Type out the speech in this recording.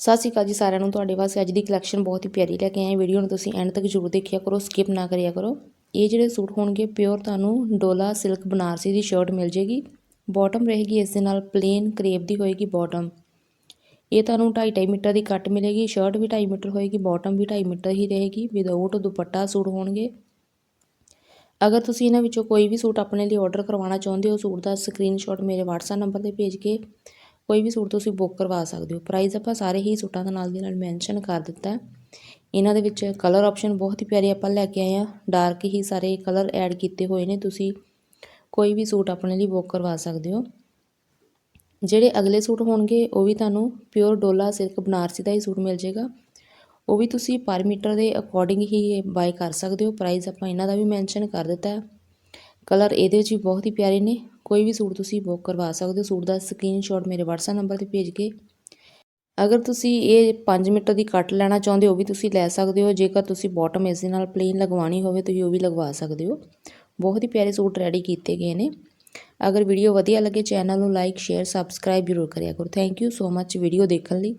ਸਤਿ ਸ਼੍ਰੀ ਅਕਾਲ ਜੀ ਸਾਰਿਆਂ ਨੂੰ। ਤੁਹਾਡੇ ਵਾਸਤੇ ਅੱਜ ਦੀ ਕਲੈਕਸ਼ਨ ਬਹੁਤ ਹੀ ਪਿਆਰੀ ਲੈ ਕੇ ਆਏ ਵੀਡੀਓ ਨੂੰ ਤੁਸੀਂ ਐਂਡ ਤੱਕ ਜ਼ਰੂਰ ਦੇਖਿਆ ਕਰੋ ਸਕਿਪ ਨਾ ਕਰਿਆ ਕਰੋ। ਇਹ ਜਿਹੜੇ ਸੂਟ ਹੋਣਗੇ ਪਿਓਰ ਤੁਹਾਨੂੰ ਡੋਲਾ ਸਿਲਕ ਬਨਾਰਸੀ ਦੀ ਸ਼ਰਟ ਮਿਲ ਜੇਗੀ ਬਾਟਮ ਰਹੇਗੀ, ਇਸ ਦੇ ਨਾਲ ਪਲੇਨ ਕਰੇਪ ਦੀ ਹੋਏਗੀ ਬਾਟਮ ਇਹ ਤੁਹਾਨੂੰ 2.5 ਮੀਟਰ ਦੀ ਕੱਟ ਮਿਲੇਗੀ। ਸ਼ਰਟ ਵੀ 2.5 ਮੀਟਰ ਹੋਏਗੀ ਬਾਟਮ ਵੀ 2.5 ਮੀਟਰ ਹੀ ਰਹੇਗੀ। ਵਿਦਆਊਟ ਦੁਪੱਟਾ ਸੂਟ ਹੋਣਗੇ। ਅਗਰ ਤੁਸੀਂ ਇਹਨਾਂ ਵਿੱਚੋਂ ਕੋਈ ਵੀ ਸੂਟ ਆਪਣੇ ਲਈ ਆਰਡਰ ਕਰਵਾਉਣਾ ਚਾਹੁੰਦੇ ਹੋ ਸੂਟ ਦਾ ਸਕਰੀਨਸ਼ਾਟ ਮੇਰੇ WhatsApp ਨੰਬਰ ਤੇ ਭੇਜ ਕੇ ਕੋਈ ਵੀ ਸੂਟ ਤੁਸੀਂ ਬੁੱਕ ਕਰਵਾ ਸਕਦੇ ਹੋ। ਪ੍ਰਾਈਸ ਆਪਾਂ ਸਾਰੇ ਹੀ ਸੂਟਾਂ ਦਾ ਨਾਲ ਦੀ ਨਾਲ ਮੈਂਸ਼ਨ ਕਰ ਦਿੱਤਾ ਇਹਨਾਂ ਦੇ ਵਿੱਚ ਕਲਰ ਆਪਸ਼ਨ ਬਹੁਤ ਹੀ ਪਿਆਰੇ ਆਪਾਂ ਲੈ ਕੇ ਆਏ ਆ ਡਾਰਕ ਹੀ ਸਾਰੇ ਕਲਰ ਐਡ ਕੀਤੇ ਹੋਏ ਨੇ। ਤੁਸੀਂ ਕੋਈ ਵੀ ਸੂਟ ਆਪਣੇ ਲਈ ਬੁੱਕ ਕਰਵਾ ਸਕਦੇ ਹੋ। ਜਿਹੜੇ ਅਗਲੇ ਸੂਟ ਹੋਣਗੇ, ਉਹ ਵੀ ਤੁਹਾਨੂੰ ਪਿਓਰ ਡੋਲਾ ਸਿਲਕ ਬਨਾਰਸੀ ਦਾ ਹੀ ਸੂਟ ਮਿਲ ਜਾਏਗਾ। ਉਹ ਵੀ ਤੁਸੀਂ ਪਰ ਮੀਟਰ ਦੇ ਅਕੋਰਡਿੰਗ ਹੀ ਬਾਈ ਕਰ ਸਕਦੇ ਹੋ। ਪ੍ਰਾਈਸ ਆਪਾਂ ਇਹਨਾਂ ਦਾ ਵੀ ਮੈਂਸ਼ਨ ਕਰ ਦਿੱਤਾ ਹੈ। ਕਲਰ ਇਹਦੇ ਵਿੱਚ ਵੀ ਬਹੁਤ ਹੀ ਪਿਆਰੇ ਨੇ। ਕੋਈ ਵੀ ਸੂਟ ਤੁਸੀਂ ਬੁੱਕ ਕਰਵਾ ਸਕਦੇ ਹੋ। ਸੂਟ ਦਾ ਸਕਰੀਨਸ਼ਾਟ ਮੇਰੇ WhatsApp ਨੰਬਰ ਤੇ ਭੇਜ ਕੇ। ਅਗਰ ਤੁਸੀਂ ਇਹ 5 ਮੀਟਰ ਦੀ ਕੱਟ ਲੈਣਾ ਚਾਹੁੰਦੇ ਹੋ ਵੀ ਤੁਸੀਂ ਲੈ ਸਕਦੇ ਹੋ। ਜੇਕਰ ਤੁਸੀਂ ਬਾਟਮ ਇਸ ਦੇ ਨਾਲ ਪਲੇਨ ਲਗਵਾਉਣੀ ਹੋਵੇ, ਤੁਸੀਂ ਉਹ ਵੀ ਲਗਵਾ ਸਕਦੇ ਹੋ। ਬਹੁਤ ਹੀ ਪਿਆਰੇ ਸੂਟ ਰੈਡੀ ਕੀਤੇ ਗਏ ਨੇ। ਅਗਰ ਵੀਡੀਓ ਵਧੀਆ ਲੱਗੇ ਚੈਨਲ ਨੂੰ ਲਾਈਕ ਸ਼ੇਅਰ ਸਬਸਕ੍ਰਾਈਬ ਜ਼ਰੂਰ ਕਰਿਆ ਕਰੋ। Thank you so much video ਦੇਖਣ ਲਈ।